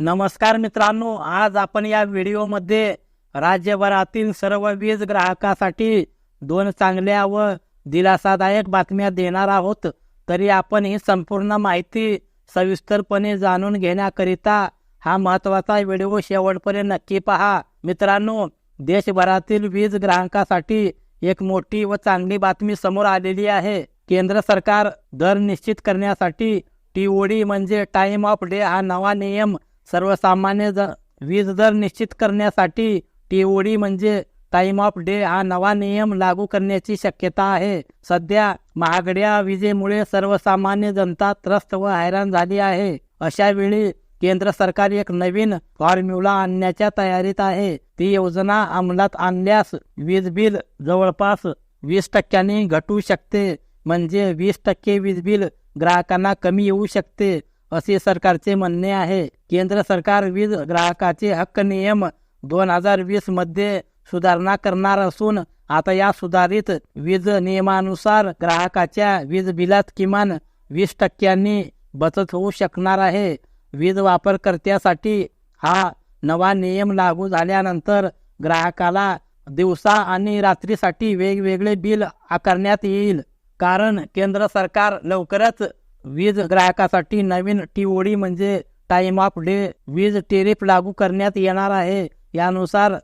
नमस्कार मित्रांनो आज आपण या व्हिडिओमध्ये राज्यभरातील सर्व वीज ग्राहकासाठी दोन चांगल्या व दिलासादायक बातम्या देणार आहोत. तरी आपण ही संपूर्ण माहिती सविस्तरपणे जाणून घेण्याकरिता हा महत्त्वाचा व्हिडिओ शेवटपर्यंत नक्की पहा. मित्रांनो देशभरातील वीज ग्राहकासाठी एक मोठी व चांगली बातमी समोर आलेली आहे. केंद्र सरकार दर निश्चित करण्यासाठी टीओडी म्हणजे टाइम ऑफ डे हा नवा नियम सर्वसामान्य ज- वीज दर निश्चित करण्यासाठी टीओडी म्हणजे टाइम ऑफ डे हा नवा नियम लागू करण्याची शक्यता आहे. सध्या महागड्या विजेमुळे सर्वसामान्य जनता त्रस्त व हैराण झाली आहे. अशा वेळी केंद्र सरकार एक नवीन फॉर्म्युला आणण्याच्या तयारीत आहे. ती योजना अंमलात आणल्यास वीज बिल जवळपास वीस टक्क्यांनी घटू शकते. म्हणजे वीस टक्के वीज बिल ग्राहकांना कमी येऊ शकते. असे सरकारचे म्हणणे आहे केंद्र सरकार वीज ग्राहकाचे हक्क नियम दोन हजार वीसमध्ये सुधारणा करणार असून आता या सुधारित वीज नियमानुसार ग्राहकाच्या वीज बिलात किमान वीस टक्क्यांनी बचत होऊ शकणार आहे. वीज वापरकर्त्यासाठी हा नवा नियम लागू झाल्यानंतर ग्राहकाला दिवसा आणि रात्रीसाठी वेगवेगळे बिल आकारण्यात येईल. कारण केंद्र सरकार लवकरच वीज ग्राहकासाठी नवीन टीओडी म्हणजे टाइम ऑफ डे वीज टेरिफ लागू करण्यात येणार आहे. यानुसार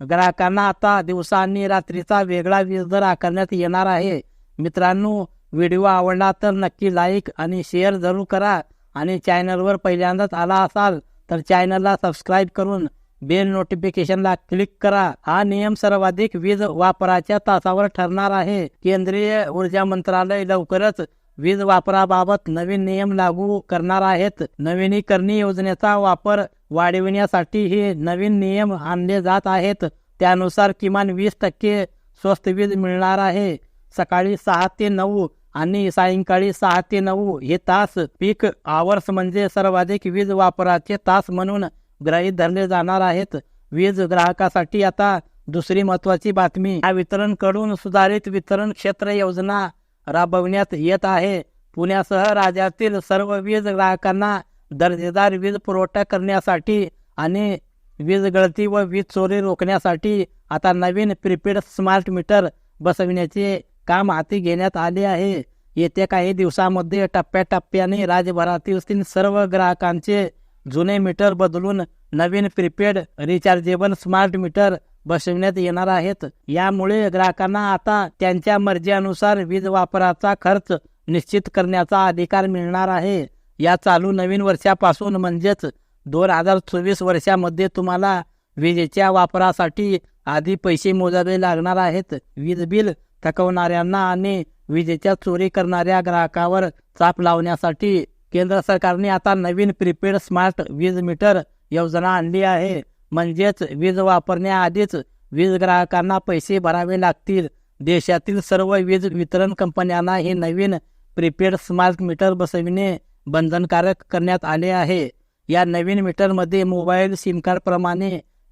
ग्राहकांना आता दिवसा आणि रात्रीचा वेगळा वीज दर आकारण्यात येणार आहे. मित्रांनो व्हिडिओ आवडला तर नक्की लाईक आणि शेअर जरूर करा आणि चॅनलवर पहिल्यांदाच आला असाल तर चॅनलला सबस्क्राईब करून बेल नोटिफिकेशनला क्लिक करा. हा नियम सर्वाधिक वीज वापराच्या तासावर ठरणार आहे. केंद्रीय ऊर्जा मंत्रालय लवकरच वीज वापराबाबत नवीन नियम लागू करणार आहेत. नवीनीकरणी योजनेचा वापर वाढविण्यासाठी हे नवीन नियम आणले जात आहेत. त्यानुसार किमान वीस टक्के स्वस्त वीज मिळणार आहे. सकाळी सहा ते नऊ आणि सायंकाळी सहा ते नऊ हे तास पीक आवर्स म्हणजे सर्वाधिक वीज वापराचे तास म्हणून ग्रहित धरले जाणार आहेत. वीज ग्राहकासाठी आता दुसरी महत्वाची बातमी. या वितरणकडून सुधारित वितरण क्षेत्र योजना राबवण्यात येत आहे. पुण्यासह राज्यातील सर्व वीज ग्राहकांना दर्जेदार वीज पुरवठा करण्यासाठी आणि वीज गळती व वीज चोरी रोखण्यासाठी आता नवीन प्रीपेड स्मार्ट मीटर बसविण्याचे काम हाती घेण्यात आले आहे. येत्या काही दिवसामध्ये टप्प्याटप्प्याने राज्यभरातील सर्व ग्राहकांचे जुने मीटर बदलून नवीन प्रीपेड रिचार्जेबल स्मार्ट मीटर बसविण्यात येणार आहेत. यामुळे ग्राहकांना आता त्यांच्या मर्जीनुसार वीज वापराचा खर्च निश्चित करण्याचा अधिकार मिळणार आहे. या चालू नवीन वर्षापासून म्हणजेच दोन हजार चोवीस वर्षामध्ये तुम्हाला विजेच्या वापरासाठी आधी पैसे मोजावे लागणार आहेत. वीज बिल थकवणाऱ्यांना आणि विजेच्या चोरी करणाऱ्या ग्राहकावर चाप लावण्यासाठी केंद्र सरकारने आता नवीन प्रीपेड स्मार्ट वीज मीटर योजना आणली आहे. म्हणजेच वीज वापरण्याआधीच वीज ग्राहकांना पैसे भरावे लागतील. देशातील सर्व वीज वितरण कंपन्यांना हे नवीन प्रीपेड स्मार्ट मीटर बसविणे बंधनकारक करण्यात आले आहे. या नवीन मीटरमध्ये मोबाईल सिम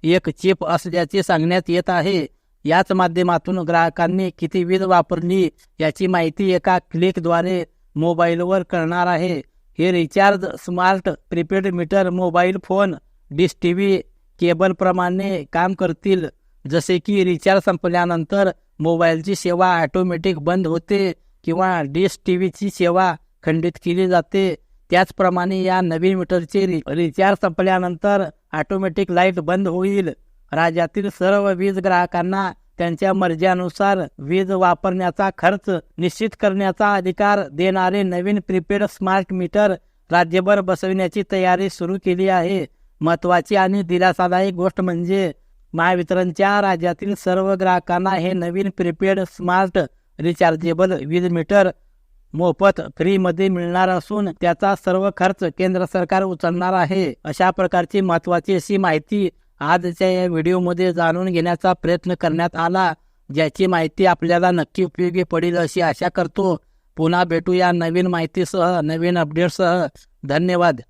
एक चिप असल्याचे सांगण्यात येत आहे. याच माध्यमातून ग्राहकांनी किती वीज वापरली याची माहिती एका क्लिकद्वारे मोबाईलवर कळणार आहे. हे recharge smart prepaid meter mobile phone dish T V केबलप्रमाणे काम करतील. जसे की रिचार्ज संपल्यानंतर मोबाईलची सेवा ऑटोमॅटिक बंद होते किंवा डिश टी व्हीची सेवा खंडित केली जाते. त्याचप्रमाणे या नवीन मीटरचे रि रिचार्ज संपल्यानंतर ऑटोमॅटिक लाइट बंद होईल. राज्यातील सर्व वीज ग्राहकांना त्यांच्या मर्जीनुसार वीज वापरण्याचा खर्च निश्चित करण्याचा अधिकार देणारे नवीन प्रीपेड स्मार्ट मीटर राज्यभर बसविण्याची तयारी सुरू केली आहे. महत्वाची आणि दिलासादायक गोष्ट म्हणजे महावितरणच्या राज्यातील सर्व ग्राहकांना हे नवीन प्रीपेड स्मार्ट रिचार्जेबल वीज मीटर मोफत फ्रीमध्ये मिळणार असून त्याचा सर्व खर्च केंद्र सरकार उचलणार आहे. अशा प्रकारची महत्वाची अशी माहिती आजच्या या व्हिडिओमध्ये जाणून घेण्याचा प्रयत्न करण्यात आला. ज्याची माहिती आपल्याला नक्की उपयोगी पडेल अशी आशा करतो. पुन्हा भेटू या नवीन माहितीसह नवीन अपडेटसह धन्यवाद.